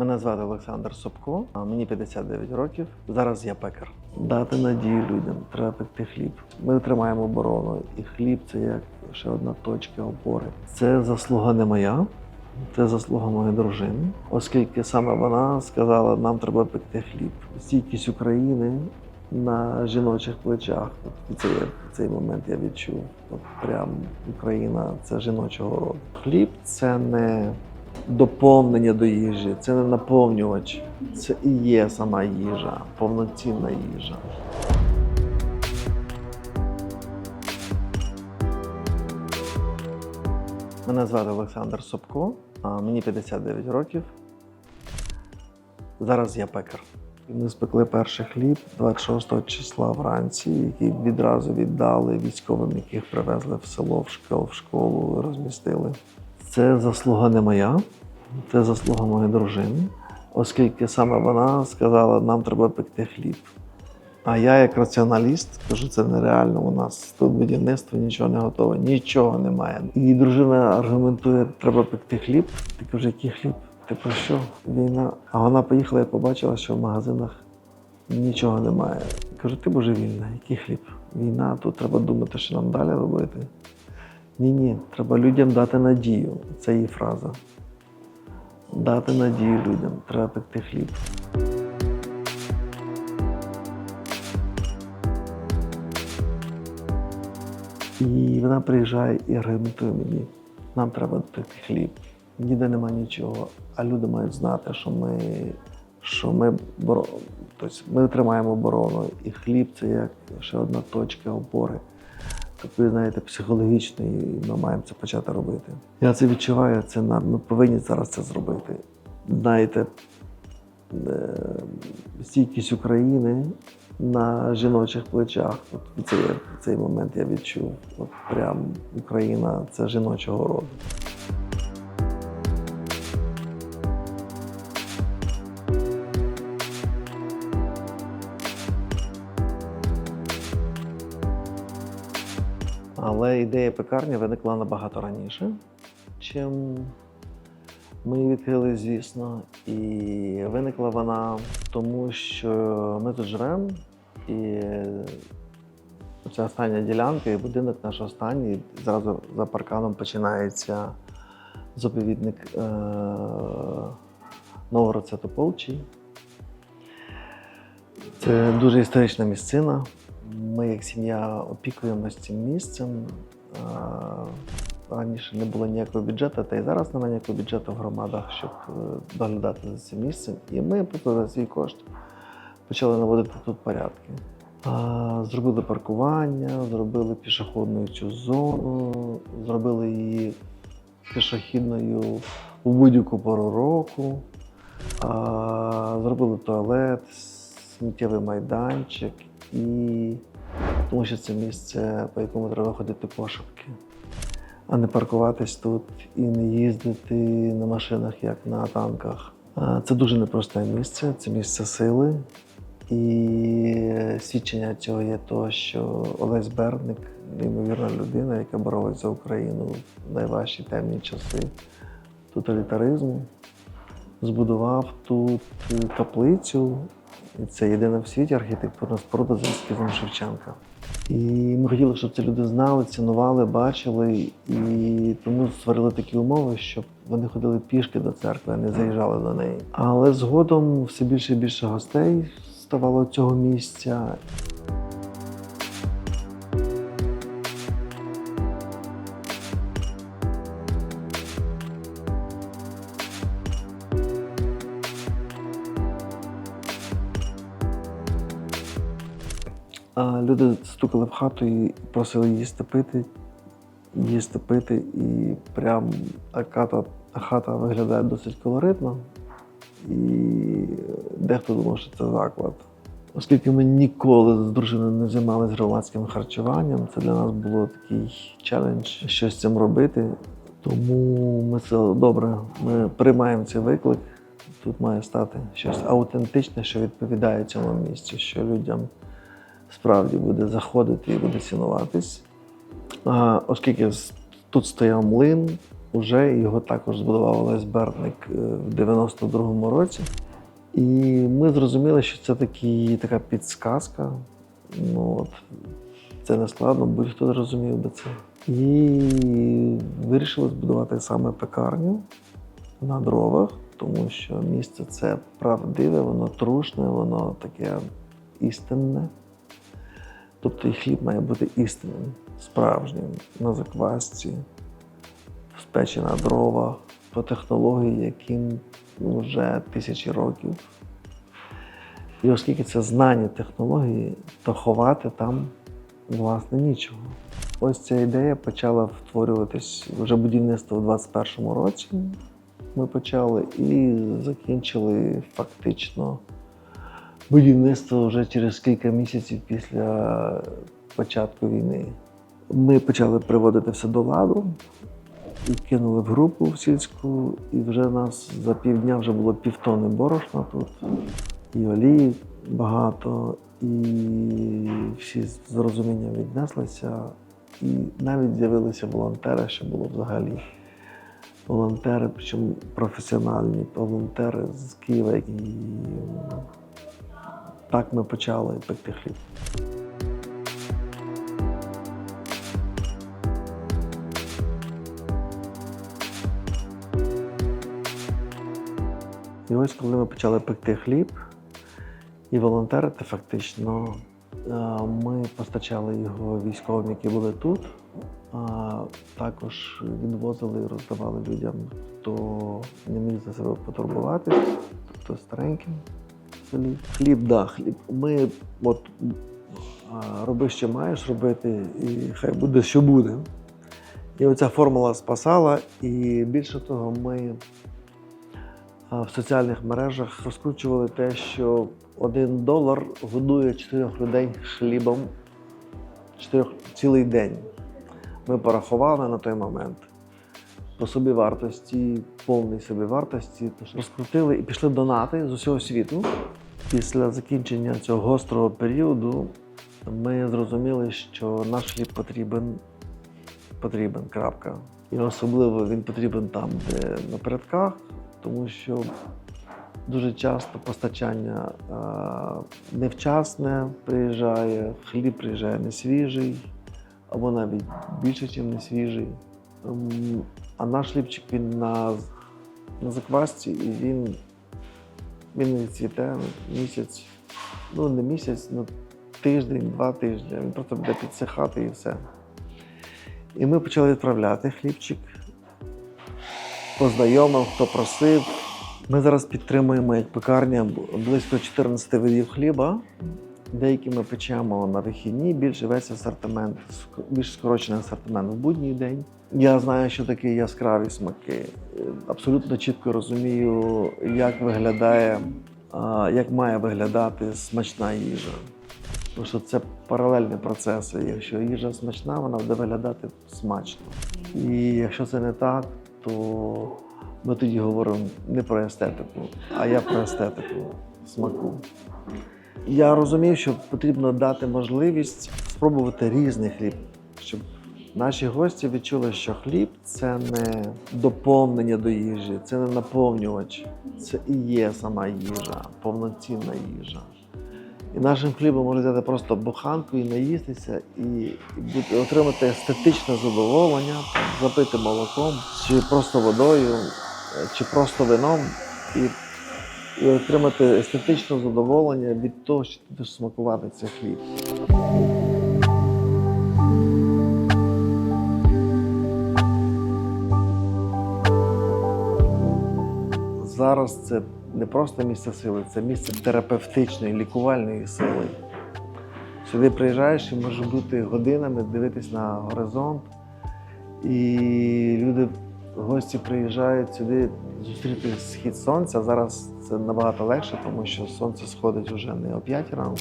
Мене звати Олександр Собко, мені 59 років. Зараз я пекар. Дати надію людям, треба пекти хліб. Ми тримаємо оборону, і хліб це як ще одна точка опори. Це заслуга не моя, це заслуга моєї дружини, оскільки саме вона сказала, нам треба пекти хліб. Стійкість України на жіночих плечах. І цей, цей момент я відчув. От прям Україна це жіночого роду. Хліб це не доповнення до їжі, це не наповнювач, це і є сама їжа, повноцінна їжа. Мене звати Олександр Собко, мені 59 років. Зараз я пекар. Ми спекли перший хліб 26 числа вранці, який відразу віддали військовим, яких привезли в село, в школу, в школу розмістили. Це заслуга не моя, це заслуга моєї дружини, оскільки саме вона сказала, нам треба пекти хліб. А я, як раціоналіст, кажу, це нереально. У нас тут будівництво нічого не готове, нічого немає. І дружина аргументує, треба пекти хліб. Ти кажу, який хліб? Ти про що? Війна. А вона поїхала і побачила, що в магазинах нічого немає. Кажу, ти божевільна, який хліб? Війна, тут треба думати, що нам далі робити. Ні, ні, треба людям дати надію. Це її фраза. Дати надію людям, треба пекти хліб. І вона приїжджає і аргументує мені, нам треба пекти хліб. Ніде нема нічого. А люди мають знати, що ми, що ми, боро... тобто ми тримаємо оборону, і хліб це як ще одна точка опори. Такої, знаєте, психологічної, і ми маємо це почати робити. Я це відчуваю, це нам, ми повинні зараз це зробити. Знаєте, е, стійкість України на жіночих плечах. От цей, цей момент я відчув. От прям Україна це жіночого роду. Ідея пекарні виникла набагато раніше, чим ми її відкрили, звісно. І виникла вона тому, що ми тут живемо, і це остання ділянка, і будинок наш останній. Зразу за парканом починається заповідник е- Новгород Святополчий. Це дуже історична місцина. Ми, як сім'я, опікуємося цим місцем. Раніше не було ніякого бюджету, та й зараз немає ніякого бюджету в громадах, щоб е, доглядати за цим місцем. І ми за свій кошт почали наводити тут порядки. Зробили паркування, зробили пішохідну цю зону, зробили її пішохідною у будь-яку пору року. Зробили туалет, сміттєвий майданчик і тому що це місце, по якому треба ходити пошепки, а не паркуватись тут і не їздити на машинах, як на танках. Це дуже непросте місце, це місце сили. І свідчення цього є то, що Олесь Берник, неймовірна людина, яка боролася за Україну в найважчі темні часи тоталітаризму, збудував тут каплицю. Це єдина в світі архітектурна споруда за ескізом Шевченка. І ми хотіли, щоб ці люди знали, цінували, бачили, і тому створили такі умови, щоб вони ходили пішки до церкви, а не заїжджали до неї. Але згодом все більше і більше гостей ставало цього місця. Люди стукали в хату і просили їсти пити, їсти пити, і прям хата, хата виглядає досить колоритно. І дехто думав, що це заклад. Оскільки ми ніколи з дружиною не займалися громадським харчуванням, це для нас було такий челендж щось з цим робити. Тому ми це добре, ми приймаємо цей виклик. Тут має стати щось аутентичне, що відповідає цьому місцю, що людям справді буде заходити і буде цінуватись. Оскільки тут стояв млин, Уже його також збудував Олесь Бердник е, в 92-му році. І ми зрозуміли, що це такі, така підсказка. Ну, от, це не складно, будь-хто зрозумів би це. І вирішили збудувати саме пекарню на дровах, тому що місце це правдиве, воно трушне, воно таке істинне. Тобто і хліб має бути істинним, справжнім, на заквасці, спечі на дровах, по технології, яким вже тисячі років. І оскільки це знання технології, то ховати там власне нічого. Ось ця ідея почала втворюватись вже будівництво у 2021 році. Ми почали і закінчили фактично будівництво вже через кілька місяців після початку війни. Ми почали приводити все до ладу і кинули в групу в сільську, і вже нас за півдня вже було півтони борошна тут, і олії багато, і всі з розумінням віднеслися. І навіть з'явилися волонтери, що було взагалі. Волонтери, причому професіональні волонтери з Києва. І так ми почали пекти хліб. І ось коли ми почали пекти хліб і волонтерити, фактично е, ми постачали його військовим, які були тут. А також відвозили і роздавали людям, хто не міг за себе потурбуватись, тобто стареньким Хліб, да, хліб. Ми от роби, що маєш робити, і хай буде, що буде. І оця формула спасала. І більше того, ми в соціальних мережах розкручували те, що один долар годує чотирьох людей хлібом чотирьох цілий день. Ми порахували на той момент по собі вартості, повній собі вартості, тож розкрутили і пішли донати з усього світу. Після закінчення цього гострого періоду ми зрозуміли, що наш хліб потрібен, потрібен, крапка. І особливо він потрібен там, де на передках, тому що дуже часто постачання е, невчасне приїжджає, хліб приїжджає не свіжий або навіть більше, ніж не свіжий. Ем, А наш хлібчик він на, на заквасці і він, він цвіте місяць, ну не місяць, ну тиждень, два тижні. Він просто буде підсихати і все. І ми почали відправляти хлібчик по знайомим, хто просив. Ми зараз підтримуємо як пекарня близько 14 видів хліба. Деякі ми печемо на вихідні, більше весь асортимент, більш скорочений асортимент в будній день. Я знаю, що таке яскраві смаки. Абсолютно чітко розумію, як виглядає, як має виглядати смачна їжа. Тому що це паралельні процеси. Якщо їжа смачна, вона буде виглядати смачно. І якщо це не так, то ми тоді говоримо не про естетику, а я про естетику смаку. Я розумів, що потрібно дати можливість спробувати різний хліб, щоб наші гості відчули, що хліб це не доповнення до їжі, це не наповнювач, це і є сама їжа, повноцінна їжа. І нашим хлібом можна взяти просто буханку і наїстися, і, отримати естетичне задоволення, запити молоком, чи просто водою, е, чи просто вином. І і отримати естетичне задоволення від того, що ти будеш смакувати цей хліб. Зараз це не просто місце сили, це місце терапевтичної, лікувальної сили. Сюди приїжджаєш і можеш бути годинами, дивитись на горизонт. І люди, гості приїжджають сюди зустріти схід сонця. Зараз це набагато легше, тому що сонце сходить вже не о 5 ранку.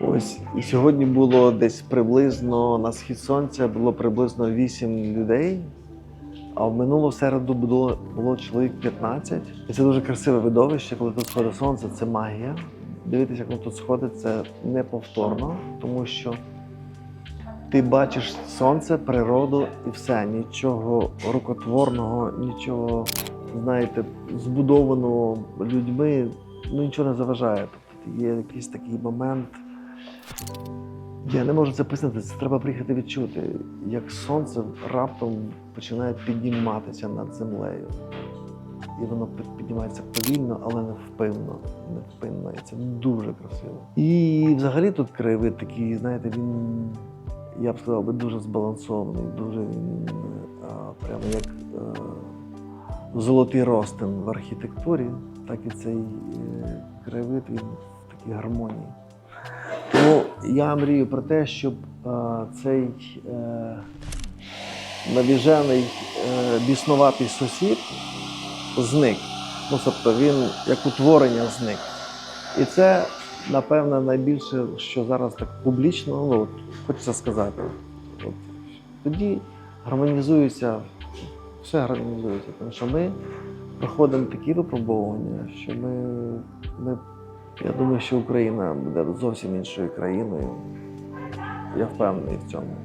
Ось і сьогодні було десь приблизно на схід сонця було приблизно 8 людей. А в минулу середу було, було чоловік 15. І це дуже красиве видовище, коли тут сходить сонце, це магія. Дивитися, як воно тут сходить, це неповторно, тому що Ти бачиш сонце, природу і все. Нічого рукотворного, нічого, знаєте, збудованого людьми, ну нічого не заважає. Тобто є якийсь такий момент. Я не можу це пояснити, це треба приїхати відчути, як сонце раптом починає підніматися над землею. І воно під- піднімається повільно, але невпинно. Невпинно. І це дуже красиво. І взагалі тут краєвид такий, знаєте, він, я б сказав, би, дуже збалансований, дуже він прямо як е, золотий ростин в архітектурі, так і цей е, краєвид він в такій гармонії. Тому я мрію про те, щоб е, цей е, навіжений е, біснуватий сусід зник. Ну, тобто він як утворення зник. І це, напевно, найбільше, що зараз так публічно, ну, от, хочеться сказати. От, тоді гармонізується, все гармонізується. Тому що ми проходимо такі випробування, що ми, ми я думаю, що Україна буде зовсім іншою країною. Я впевнений в цьому.